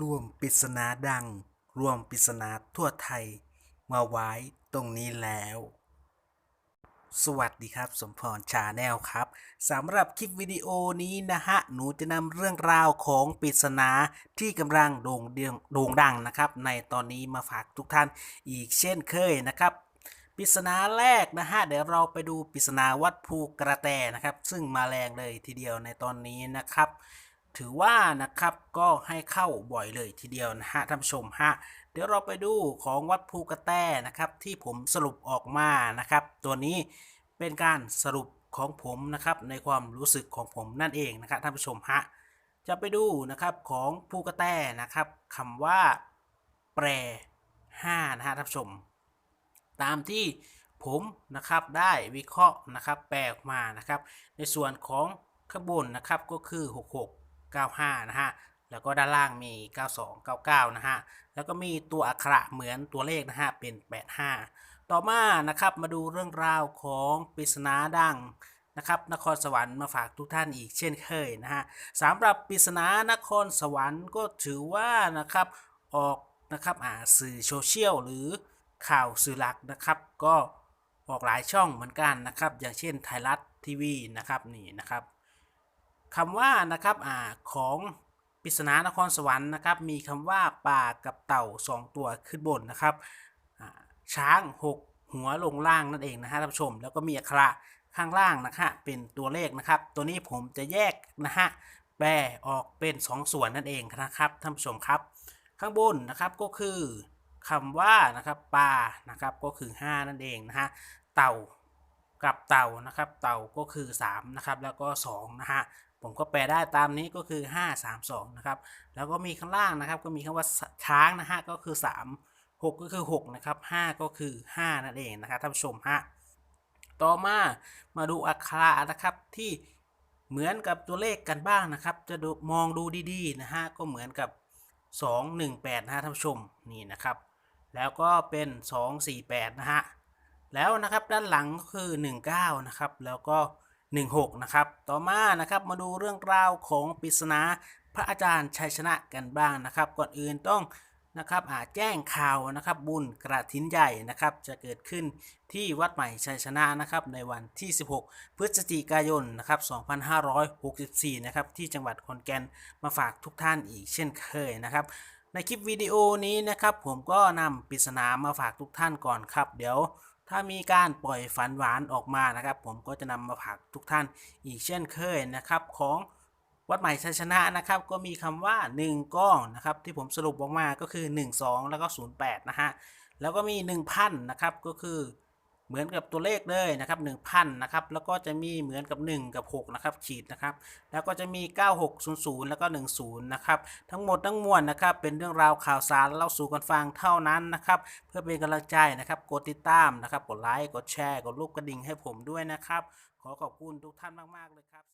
รวมปริศนาดัง รวมปริศนาทั่วไทย มาไว้ตรงนี้แล้ว สวัสดีครับ สมพรชาแนลครับสำหรับคลิปวิดีโอนี้นะฮะ หนูจะนำเรื่องราวของปริศนาที่กำลังโด่งเดงโด่งดังนะครับ ในตอนนี้มาฝากทุกท่านอีกเช่นเคยนะครับปริศนาแรกนะฮะเดี๋ยวเราไปดูปริศนาวัดภูกระแตนะครับ ซึ่งมาแรงเลยทีเดียวในตอนนี้นะครับ ถือว่านะครับก็ให้เข้าบ่อยเลยทีเดียวนะฮะท่านผู้ชมฮะเดี๋ยวเราไปดูของวัดภูกระแตนะครับ ที่ผมสรุปออกมานะครับ ตัวนี้เป็นการสรุปของผมนะครับ ในความรู้สึกของผมนั่นเองนะครับท่านผู้ชมฮะจะไปดูนะครับของภูกระแตนะครับคำว่า แปร5นะฮะท่านผู้ชม ตามที่ผมนะครับได้วิเคราะห์นะครับแปลออกมานะครับ ในส่วนของข้างบนนะครับก็คือ 66 95 นะฮะ แล้วก็ด้านล่างมี 92 99 นะฮะ แล้วก็มีตัวอักขระเหมือนตัวเลขนะฮะ เป็น 85 ต่อมานะครับมาดูเรื่องราวของปริศนาดังนะครับนครสวรรค์มาฝากทุกท่านอีกเช่นเคยนะฮะสำหรับปริศนานครสวรรค์ก็ถือว่านะครับออกนะครับอ่าสื่อโซเชียลหรือข่าวสื่อหลักนะครับ ก็ออกหลายช่องเหมือนกันนะครับ อย่างเช่นไทยรัฐทีวีนะครับนี่นะครับ คำว่านะครับอ่าของปริศนานครสวรรค์นะครับ มีคำว่าป่ากับเต่า 2 ตัวขึ้นบนนะครับช้าง 6 หัวลงล่างนั่นเองนะฮะท่านผู้ชม แล้วก็มีอักขระข้างล่างนะฮะเป็นตัวเลขนะครับ ตัวนี้ผมจะแยกนะฮะแปลออกเป็น 2 ส่วนนั่นเองนะครับท่านผู้ชมครับ ข้างบนนะครับก็คือคำว่านะครับปลานะครับก็คือ 5 นั่นเองนะฮะเต่า กับเต่านะครับ เต่าก็คือ3นะครับแล้วก็2นะฮะผมก็แปลได้ตามนี้ก็คือ 5 3 2นะครับแล้วก็มีข้างล่างนะครับ ก็มีคำว่าช้างนะฮะก็คือ 3 6 ก็คือ6นะครับ5ก็คือ 5 นั่นเองนะครับท่านผู้ชมฮะต่อมามาดูอักขระนะครับที่เหมือนกับตัวเลขกันบ้างนะครับ จะมองดูดีๆนะฮะก็เหมือนกับ 218นะฮะท่านผู้ชมนี่นะครับ แล้วก็เป็น 248นะฮะ แล้วนะครับด้านหลังก็คือ 19 นะครับ แล้วก็ 16 นะครับ ต่อมานะครับมาดูเรื่องราวของปริศนาพระอาจารย์ชัยชนะกันบ้างนะครับ ก่อนอื่นต้องนะครับอาแจ้งข่าวนะครับบุญกระถินใหญ่นะครับ จะเกิดขึ้นที่วัดใหม่ชัยชนะนะครับในวันที่ 16 พฤศจิกายนนะครับ 2564 นะครับที่จังหวัดขอนแก่นมาฝากทุกท่านอีกเช่นเคยนะครับในคลิปวิดีโอนี้นะครับผมก็นำปริศนามาฝากทุกท่านก่อนครับ เดี๋ยว ถ้ามีการปล่อยฝันหวานออกมานะครับ ผมก็จะนำมาผักทุกท่านอีกเช่นเคยนะครับของวัดใหม่ชัยชนะนะครับ ก็มีคำว่า 1ก้องนะครับที่ผมสรุปออกมาก็คือ 1 2 แล้วก็ 08 นะฮะ แล้วก็มี 1,000 นะครับก็คือ เหมือนกับตัวเลขเลยนะครับ1,000นะครับแล้วก็จะมีเหมือนกับ 1 กับ 6 นะครับ ขีดนะครับ แล้วก็จะมี 9600 แล้วก็ 10 นะครับ ทั้งหมดทั้งมวลนะครับ เป็นเรื่องราวข่าวสารเล่าสู่กันฟังเท่านั้นนะครับ เพื่อเป็นกำลังใจนะครับ กดติดตามนะครับ กดไลค์ กดแชร์ กดรูปกระดิ่งให้ผมด้วยนะครับ ขอขอบคุณทุกท่านมาก ๆ เลยครับ